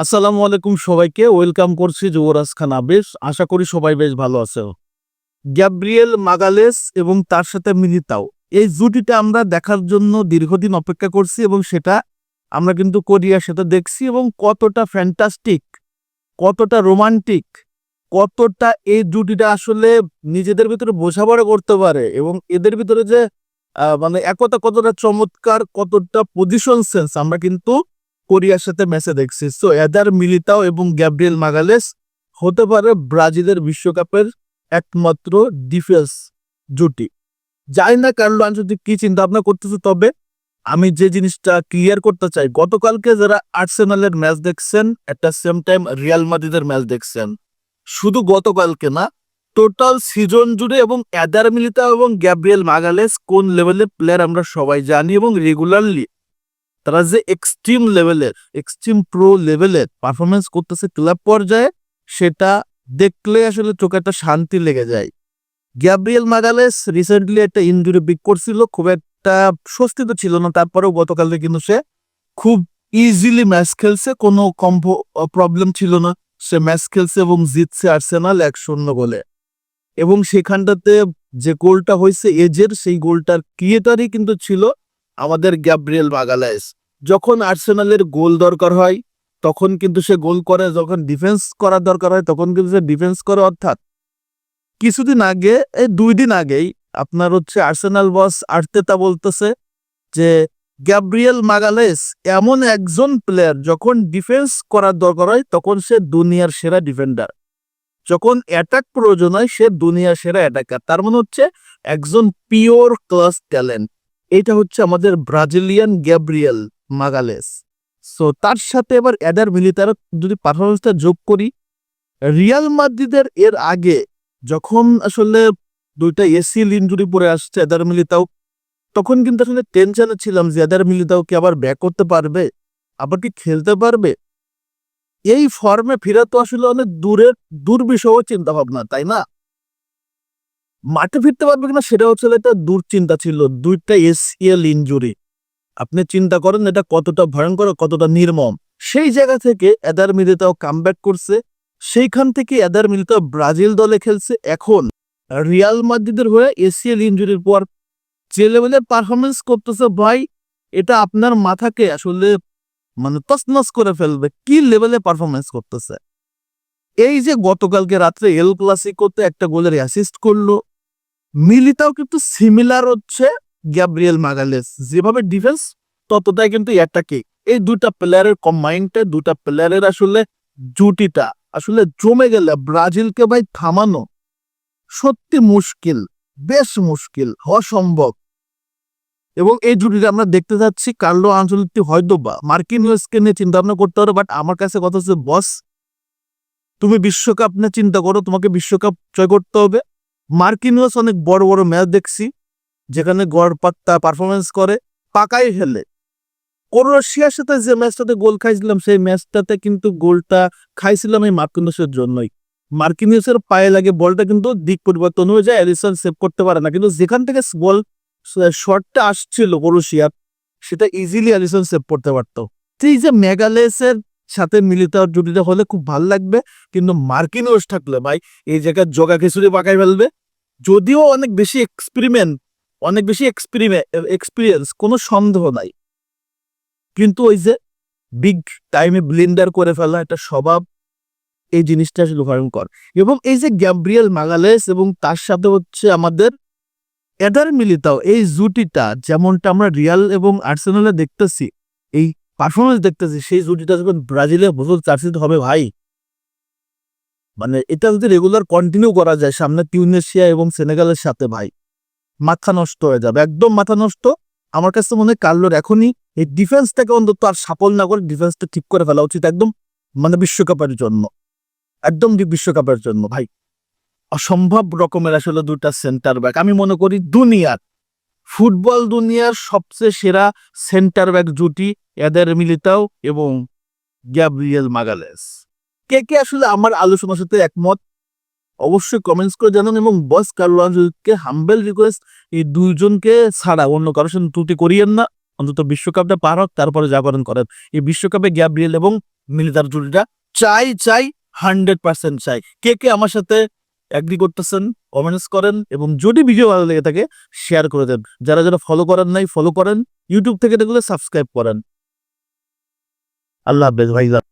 আসসালামু আলাইকুম সবাইকে, ওয়েলকাম করছি যুবরাজ খান আবেশ আশা করি সবাই বেশ ভালো আছে গ্যাব্রিয়েল মাগালেস এবং তার সাথে মিলিতাও এই জুটিটা আমরা দেখার জন্য দীর্ঘদিন অপেক্ষা করছি এবং সেটা আমরা কিন্তু কোরিয়ার সাথে দেখছি এবং কতটা ফ্যান্টাস্টিক কতটা রোমান্টিক কতটা এই জুটিটা আসলে নিজেদের ভিতরে বোঝাপড়া করতে পারে এবং এদের ভিতরে যে মানে একতা কতটা চমৎকার, কতটা পজিশন সেন্স আমরা কিন্তু কোরিয়ার সাথে ম্যাচে দেখছি সো এদার মিলিতাও এবং গ্যাব্রিয়েল মাগালেস হতে পারে ব্রাজিলের বিশ্বকাপের একমাত্র ডিফেন্স জুটি। জানি না, কার্লো আনচলিক কি চিন্তা ভাবনা করতেছে, তবে আমি যে জিনিসটা ক্লিয়ার করতে চাই, গতকালকে যারা আর্সেনালের ম্যাচ দেখছেন একটা সেম টাইম রিয়াল মাদ্রিদের ম্যাচ দেখছেন, শুধু গতকালকে না টোটাল সিজন জুড়ে এবং অ্যাদার মিলিতা এবং গ্যাব্রিয়েল মাগালেস কোন লেভেলের প্লেয়ার আমরা সবাই জানি এবং রেগুলারলি তারা যে এক্সট্রিম লেভেলের এক্সট্রিম প্রো লেভেলের পারফরমেন্স করতেছে ক্লাব পর্যায়ে, সেটা দেখলে আসলে চোখে একটা শান্তি লেগে যায়। গ্যাব্রিয়েল মাগালেস রিসেন্টলি একটা ইনজুরি বিক করছিল, খুব একটা স্বস্তি তো ছিল না, তারপরেও গতকালে কিন্তু সে খুব ইজিলি ম্যাচ খেলছে, কোনো কম্প প্রবলেম ছিল না। সে ম্যাচ খেলছে এবং জিতছে আর্সেনাল এক শূন্য গোলে। এবং সেখানটাতে যে গোলটা হয়েছে, এজের সেই গোলটার ক্রিয়েটারই কিন্তু ছিল আমাদের গ্যাব্রিয়েল মাগালাইস যখন আর্সেনালের গোল দরকার হয়, তখন কিন্তু সে গোল করে, যখন ডিফেন্স করার দরকার হয়, তখন কিন্তু সে ডিফেন্স করে, অর্থাৎ কিছুদিন আগে, এই দুই দিন আগেই আপনার হচ্ছে আর্সেনাল বস আর্তেতা বলতেছে যে, গ্যাব্রিয়েল মাগালেস এমন একজন প্লেয়ার যখন ডিফেন্স করার দরকার হয়, তখন সে দুনিয়ার সেরা ডিফেন্ডার যখন অ্যাটাক প্রয়োজন হয়, সে দুনিয়ার সেরা অ্যাটাকার তার মানে হচ্ছে একজন পিওর ক্লাস ট্যালেন্ট এটা হচ্ছে আমাদের ব্রাজিলিয়ান গ্যাব্রিয়েল মাগালেস। সো তার সাথে এবার এডার মিলিতার যদি পারফরমেন্সটা যোগ করি, রিয়াল মাদ্রিদের এর আগে যখন আসলে দুইটা এসিল ইঞ্জুরি পরে আসছে এদার মিলিতাও, তখন কিন্তু আসলে টেনশনে ছিলাম যে এদার মিলিতাও কি আবার ব্যাক করতে পারবে? আবার কি খেলতে পারবে? এই ফর্মে ফেরা তো আসলে অনেক দূরের, দুর্বিষহ চিন্তা ভাবনা তাই না? মাঠে ফিরতে পারবে কিনা সেটা হচ্ছে একটা দুশ্চিন্তা ছিল। দুইটা এসিএল ইনজুরি আপনি চিন্তা করেন এটা কতটা ভয়ঙ্কর কতটা নির্মম। সেই জায়গা থেকে এদার মিলিতাও কামব্যাক করছে। সেইখান থেকে এদার মিলিতাও ব্রাজিল দলে খেলছে। এখন রিয়াল মাদ্রিদের হয়ে এসিএল ইনজুরির পর যে লেভেলের পারফরমেন্স করতেছে ভাই, এটা আপনার মাথাকে আসলে মানে তসনস করে ফেলবে। কি লেভেলে পারফরমেন্স করতেছে? এই যে গতকালকে রাত্রে এল ক্লাসিকোতে একটা গোলের অ্যাসিস্ট করল। মিলিতাও কিন্তু সিমিলার হচ্ছে গ্যাব্রিয়েল মাগালেস যেভাবে ডিফেন্স ততটাই কিন্তু অ্যাটাকে এই দুটা প্লেয়ারের কম্বাইন্ডে দুটা প্লেয়ারের আসলে জুটিটা, আসলে জমে গেলে ব্রাজিলকে ভাই থামানো সত্যি মুশকিল, বেশ মুশকিল অসম্ভব এবং এই জুটিটা আমরা দেখতে যাচ্ছি কার্লো আঞ্চলিকটি হয়তো বা মার্কিন ইউএসকে নিয়ে চিন্তা ভাবনা করতে পারো বাট আমার কাছে কথা হচ্ছে বস তুমি বিশ্বকাপ নিয়ে চিন্তা করো, তোমাকে বিশ্বকাপ জয় করতে হবে। মার্কিন ইউএস অনেক বড় বড় ম্যাচ দেখছি, যেখানে গড় পাত্তা পারফরমেন্স করে পাকাই ফেলে। ক্রোয়েশিয়ার সাথে যে ম্যাচটাতে গোল খাইছিলাম, সেই ম্যাচটাতে কিন্তু গোলটা খাইছিলাম এই মার্কিনিউসের জন্যই। মার্কিনিউসের পায়ে লাগে, বলটা কিন্তু দিক পরিবর্তন হয়ে যায় অ্যালিসন সেভ করতে পারে না। কিন্তু যেখান থেকে বল শটটা আসছিল ক্রোয়েশিয়ার, সেটা ইজিলি অ্যালিসন সেভ করতে পারতো। এই যে মেগালেসের সাথে মিলিত জুটিটা হলে খুব ভালো লাগবে, কিন্তু মার্কিনিউস থাকলে ভাই, এই জায়গায় জগা খিচুড়ি পাকাই ফেলবে। যদিও অনেক বেশি এক্সপেরিমেন্ট অনেক বেশি এক্সপিরিয়েন্স কোনো সন্দেহ নাই। কিন্তু ওই যে বিগ টাইমে ব্লেন্ডার করে ফেলা একটা স্বভাব, এই জিনিসটা আসলে ভয়ঙ্কর। এবং এই যে গ্যাব্রিয়েল মাগালেস এবং তার সাথে হচ্ছে আমাদের এদার মিলিতাও এই জুটিটা যেমনটা আমরা রিয়াল এবং আর্সেনালে দেখতেছি, এই পারফরমেন্স দেখতেছি, সেই জুটিটা যখন ব্রাজিলে বছর চার্চিত হবে ভাই মানে এটা যদি রেগুলার কন্টিনিউ করা যায়, সামনে টিউনেশিয়া এবং সেনেগালের সাথে ভাই, মাথা নষ্ট হয়ে যাবে, একদম মাথা নষ্ট। আমার কাছে মনে হয় কার্লোর এখনই এই ডিফেন্সটাকে অন্তত আর সাফল না করে ডিফেন্সটা ঠিক করে ফেলা উচিত একদম মানে বিশ্বকাপের জন্য। একদম বিশ্বকাপের জন্য ভাই। অসম্ভব রকমের আসলে দুটা সেন্টার ব্যাক আমি মনে করি দুনিয়ার, ফুটবল দুনিয়ার সবচেয়ে সেরা সেন্টার ব্যাক জুটি এদের মিলিতাও এবং গ্যাব্রিয়েল মাগালেস কে কে আসলে আমার আলোচনার সাথে একমত? অবশ্যই কমেন্টস করে জানান এবং বস কার্লো আঞ্চলিককে হাম্বেল রিকোয়েস্ট এই দুইজনকে ছাড়া অন্য কারোর সাথে ত্রুটি করিয়েন না। অন্তত বিশ্বকাপটা পার হোক, তারপরে জাগরণ করেন। এই বিশ্বকাপে গ্যাব্রিয়েল এবং মিলিতার জুটিটা চাই চাই হান্ড্রেড পার্সেন্ট চাই। কে কে আমার সাথে অ্যাগ্রি করতেছেন কমেন্টস করেন এবং যদি ভিডিও ভালো লেগে থাকে শেয়ার করে দেন। যারা যারা ফলো করেন নাই ফলো করেন। ইউটিউব থেকে দেখলে সাবস্ক্রাইব করেন। আল্লাহ হাফেজ ভাইজান।